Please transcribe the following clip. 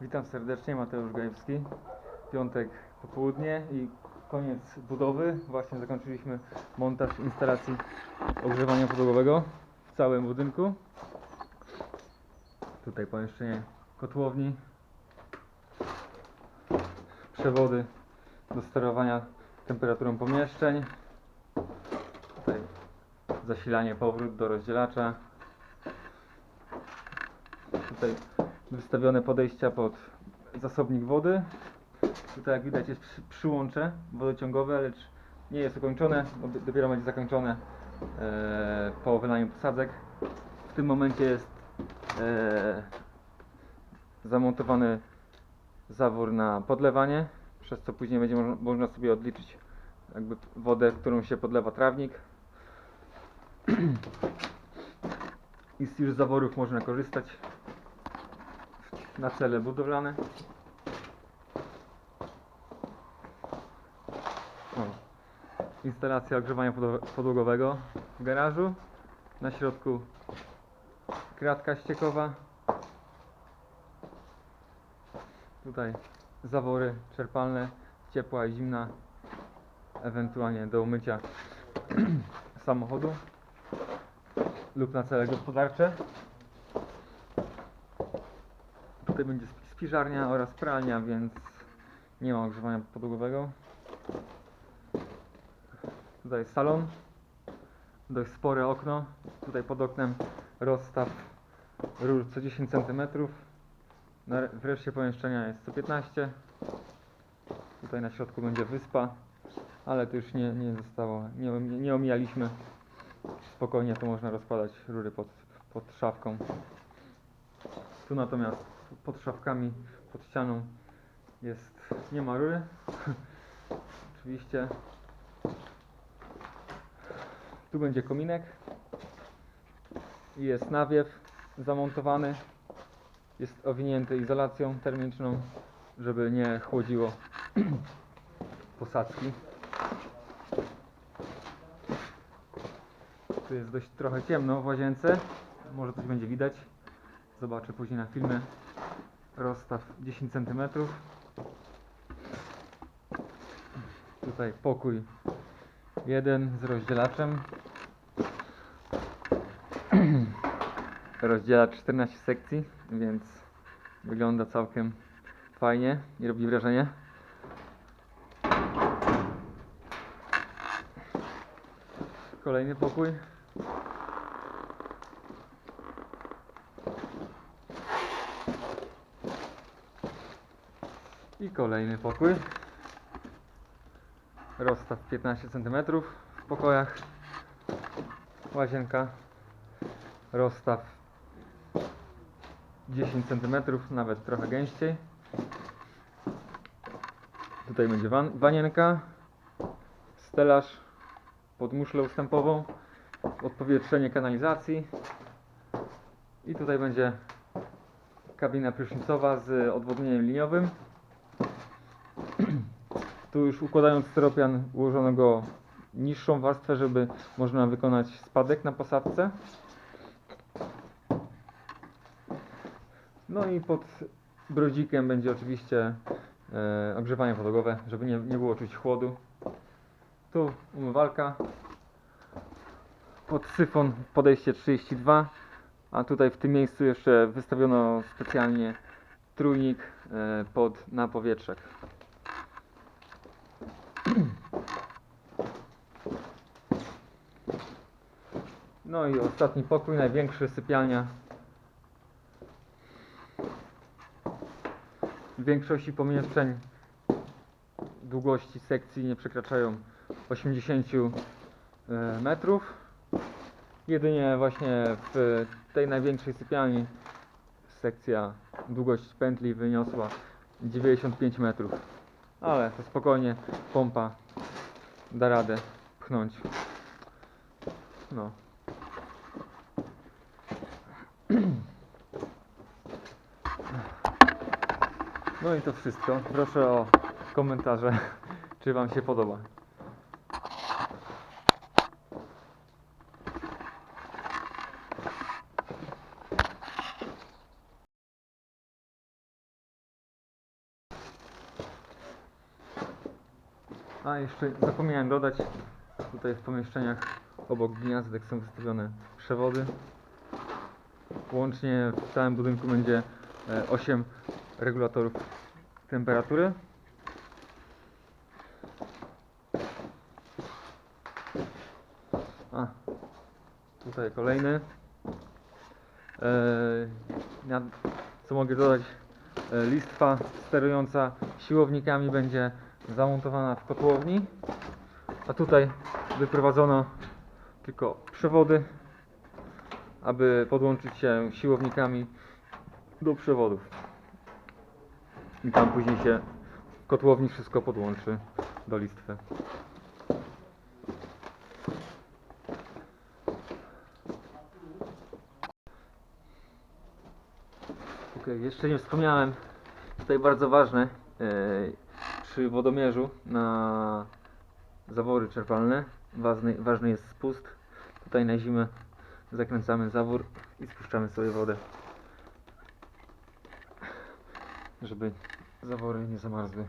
Witam serdecznie, Mateusz Gajewski. Piątek popołudnie i koniec budowy. Właśnie zakończyliśmy montaż instalacji ogrzewania podłogowego w całym budynku. Tutaj pomieszczenie kotłowni, przewody do sterowania temperaturą pomieszczeń. Tutaj zasilanie, powrót do rozdzielacza. Tutaj wystawione podejścia pod zasobnik wody. Tutaj jak widać jest przy, przyłącze wodociągowe, lecz nie jest ukończone, dopiero będzie zakończone e, po wylaniu posadzek. W tym momencie jest e, zamontowany zawór na podlewanie, przez co później będzie można, można sobie odliczyć jakby wodę, którą się podlewa trawnik. I z już zaworów można korzystać na cele budowlane. O. Instalacja ogrzewania podłogowego w garażu. Na środku kratka ściekowa. Tutaj zawory czerpalne, ciepła i zimna, ewentualnie do umycia samochodu lub na cele gospodarcze. Tutaj będzie sp- spiżarnia oraz pralnia, więc nie ma ogrzewania podłogowego. Tutaj jest salon, dość spore okno. Tutaj pod oknem rozstaw rur co 10 cm. Na re- w reszcie pomieszczenia jest co 15 Tutaj na środku będzie wyspa, ale to już nie, nie zostało, nie, nie omijaliśmy. Spokojnie tu można rozkładać rury pod, pod szafką. Tu natomiast pod szafkami, pod ścianą jest, nie ma rury. Oczywiście. Tu będzie kominek. I jest nawiew zamontowany. Jest owinięty izolacją termiczną, żeby nie chłodziło posadzki. Tu jest dość trochę ciemno w łazience. Może coś będzie widać. Zobaczę później na filmie. Rozstaw 10 cm. Tutaj pokój jeden z rozdzielaczem. Rozdzielacz 14 sekcji, więc wygląda całkiem fajnie i robi wrażenie. Kolejny pokój. I kolejny pokój. Rozstaw 15 cm w pokojach. Łazienka. Rozstaw 10 cm, nawet trochę gęściej. Tutaj będzie wan wanienka, stelaż pod muszlę ustępową, odpowietrzenie kanalizacji i tutaj będzie kabina prysznicowa z odwodnieniem liniowym. Tu już układając styropian ułożono go niższą warstwę, żeby można wykonać spadek na posadzce. No i pod brodzikiem będzie oczywiście e, ogrzewanie podłogowe, żeby nie, nie było czuć chłodu. Tu umywalka. Pod syfon podejście 32. A tutaj w tym miejscu jeszcze wystawiono specjalnie trójnik e, pod na powietrzek. No i ostatni pokój, największy sypialnia. W większości pomieszczeń długości sekcji nie przekraczają 80 e, metrów. Jedynie właśnie w tej największej sypialni sekcja długość pętli wyniosła 95 metrów. Ale to spokojnie pompa da radę pchnąć. No. No i to wszystko. Proszę o komentarze, czy Wam się podoba. A jeszcze zapomniałem dodać, tutaj w pomieszczeniach obok gniazdek są wystawione przewody. Łącznie w całym budynku będzie 8 regulatorów temperatury. A, tutaj kolejny. Eee, co mogę dodać? E, Listwa sterująca siłownikami będzie zamontowana w kotłowni, a tutaj wyprowadzono tylko przewody, aby podłączyć się siłownikami do przewodów. I tam później się w kotłowni wszystko podłączy do listwy. Okej, jeszcze nie wspomniałem, tutaj bardzo ważne, przy wodomierzu na zawory czerpalne ważny, ważny jest spust. Tutaj na zimę zakręcamy zawór i spuszczamy sobie wodę, żeby zawory nie zamarzły.